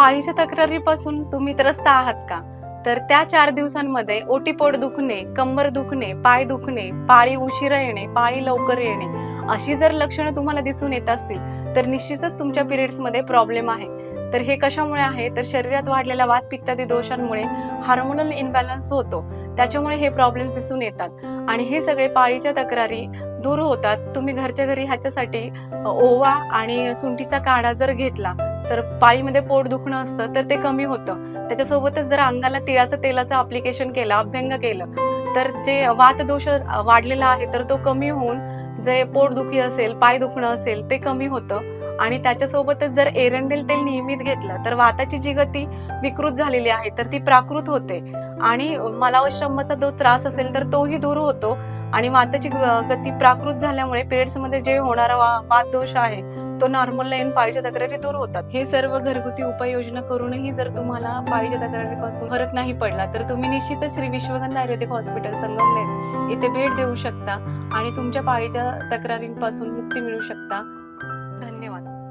पाळीच्या तक्रारीपासून तुम्ही त्रस्त आहात का? तर त्या चार दिवसांमध्ये ओटीपोट दुखणे कंबर दुखणे पाय दुखणे पाळी उशिरा येणे पाळी लवकर येणे अशी जर लक्षणं तुम्हाला दिसून येत असतील तर निश्चितच तुमच्या पिरियड्समध्ये प्रॉब्लेम आहे. तर हे कशामुळे आहे? तर शरीरात वाढलेल्या वात पित्तादी दोषांमुळे हार्मोनल इनबॅलन्स होतो. त्याच्यामुळे हे प्रॉब्लेम्स दिसून येतात. आणि हे सगळे पाळीच्या तक्रारी दूर होतात. तुम्ही घरच्या घरी ह्याच्यासाठी ओवा आणि सुंठीचा काढा जर घेतला तर पाळीमध्ये पोट दुखणं असतं तर ते कमी होतं. त्याच्यासोबतच जर अंगाला तिळाचं तेलाचं अप्लिकेशन केलं अभ्यंग केलं. तर जे वातदोष वाढलेला आहे तर तो कमी होऊन जे पोटदुखी असेल पाय दुखणं असेल ते कमी होतं. आणि त्याच्यासोबतच जर एरंडेल तेल नियमित घेतलं तर वाताची जी गती विकृत झालेली आहे तर ती प्राकृत होते. आणि मलावश्रमाचा जो त्रास असेल तर तोही दूर होतो. आणि वाताची गती प्राकृत झाल्यामुळे पिरियड्समध्ये जे होणारा वा- वात दोष आहे तो नॉर्मल लाईन पाळीच्या तक्रारी दूर होतात. हे सर्व घरगुती उपाययोजना करूनही जर तुम्हाला पाळीच्या तक्रारीपासून फरक नाही पडला तर तुम्ही निश्चितच श्री विश्वगंध आयुर्वेदिक हॉस्पिटल संगमनेर इथे भेट देऊ शकता आणि तुमच्या पाळीच्या तक्रारींपासून मुक्ती मिळू शकता. धन्यवाद.